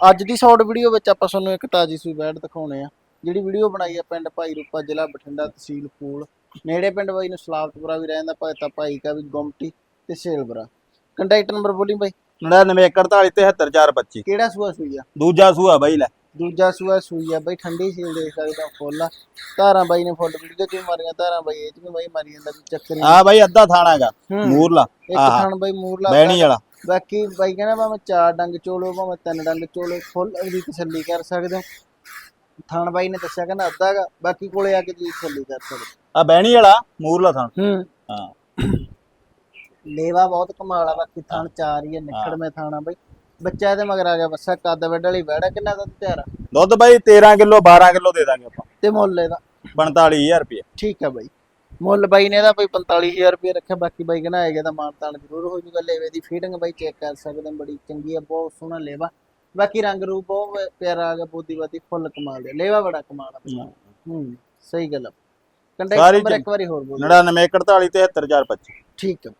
ਅੱਜ ਦੀ short video ਵਿੱਚ ਆਪਾਂ ਤੁਹਾਨੂੰ ਇੱਕ ਤਾਜੀ ਸੂਈ ਬੈਡ ਦਿਖਾਉਣੇ ਆ ਜਿਹੜੀ ਵੀਡੀਓ ਬਣਾਈ ਆ ਪਿੰਡ ਭਾਈ ਰੂਪਾ ਜ਼ਿਲ੍ਹਾ ਬਠਿੰਡਾ ਤਹਿਸੀਲ ਫੂਲ ਨੇੜੇ ਪਿੰਡ ਬਾਈ ਨੂੰ ਸਲਾਵਤਪੁਰਾ ਵੀ ਰਹਿੰਦਾ ਭਗਤਾ ਭਾਈ ਕਾ ਵੀ ਗੁਮਟੀ ਤੇ ਸੇਲਬਰਾ। ਕੰਟੈਕਟ ਨੰਬਰ ਬੋਲੀ ਬਾਈ। 9941473425 ਕਿਹੜਾ ਸੂਆ ਸੂਈ ਆ? ਦੂਜਾ ਸੂਆ ਬਾਈ ਲੈ। ਦੂਜਾ ਸੂਆ ਸੂਈ ਆ ਬਾਈ ਠੰਡੀ ਸੀ ਦੇਖ ਸਕਦਾ ਫੁੱਲ ਆ। ਧਾਰਾਂ ਬਾਈ ਨੇ ਫੁੱਲ ਵੀਡੀਓ ਚ ਵੀ ਮਾਰੀਆਂ ਧਾਰਾਂ ਬਾਈ ਇਹ ਚ ਵੀ ਬਾਈ ਮਾਰੀ ਜਾਂਦਾ ਚੱਕਰ ਆ ਬਾਈ ਅੱਧਾ ਥਾਣਾਗਾ ਹੂੰ। ਮੂਰਲਾ। ਇੱਕ ਆਹਾ। ਥਣ ਬਾਈ ਮੂਰਲਾ ਬਹਿਣੀ ਵਾਲਾ। ਬਾਕੀ ਬਾਈ ਕਹਿੰਦਾ ਭਾਵੇਂ ਚਾਰ ਡੰਗ ਚੋਲੋ ਭਾਵੇਂ ਤਿੰਨ ਡੰਗ ਚੋਲੋ ਫੁੱਲ ਦੀ ਤਸੱਲੀ ਕਰ ਸਕਦੇ ਹੋ। ਥਣ ਬਾਈ ਨੇ ਦੱਸਿਆ ਕਹਿੰਦਾ ਅੱਧਾ ਗਾ ਬਾਕੀ ਕੋਲੇ ਆ ਕੇ ਜੀ ਤਸੱਲੀ ਕਰ ਸਕਦੇ ਆ ਬਹਿਣੀ ਵਾਲਾ ਮੂਰਲਾ ਥਾਣ। ਹੂੰ। ਹਾਂ। ਲੇਵਾ ਬਹੁਤ ਕਮਾਲ ਆ ਬਾਕੀ ਥਣ ਚਾਰ ਹੀ ਆ ਨਿਕੜ ਮੈਂ ਥਾਣਾ ਬਾਈ। ਬੱਚਾ ਇਹਦੇ ਮਗਰ ਆ ਗਿਆ ਬੱਸਾ ਕੱਦ ਵੱਡ ਵਾਲੀ ਵੜਾ ਕਿੰਨਾ ਦਾ ਤਿਆਰ ਦੁੱਧ ਬਾਈ 13 ਕਿਲੋ 12 ਕਿਲੋ ਦੇ ਦਾਂਗੇ ਆਪਾਂ। ਤੇ ਮੁੱਲ ਇਹਦਾ। 45000 ਰੁਪਏ ਠੀਕ ਆ ਬਾਈ। ਮੁੱਲ ਬਾਈ ਨੇ ਇਹਦਾ ਬਾਈ 45000 ਰੁਪਏ ਰੱਖਿਆ ਬਾਕੀ ਬਾਈ ਕਹਿੰਦਾ ਆਏਗਾ ਤਾਂ ਮਾਨਤਾਨ ਜ਼ਰੂਰ ਹੋ ਜੂਗਾ ਲੇਵੇ ਦੀ ਫੀਡਿੰਗ ਬਾਈ ਚੈੱਕ ਕਰ ਸਕਦੇ ਹੋ, ਬੜੀ ਚੰਗੀ ਆ ਬਹੁਤ ਸੋਹਣਾ ਲੇਵਾ। ਬਾਕੀ ਰੰਗ ਰੂਪ ਬਹੁਤ ਪਿਆਰਾ ਆ ਗਿਆ ਬੋਦੀ ਬਾਦੀ ਫੁੱਲ ਕਮਾਲ ਦੇ ਲੇਵਾ ਬੜਾ ਕਮਾਲ ਆ। ਹੂੰ। ਸਹੀ ਗੱਲ ਆ। ਕੰਟੈਕਟ ਨੰਬਰ ਇੱਕ ਵਾਰੀ ਹੋਰ ਬੋਲੋ 9941473425 ਠੀਕ ਆ।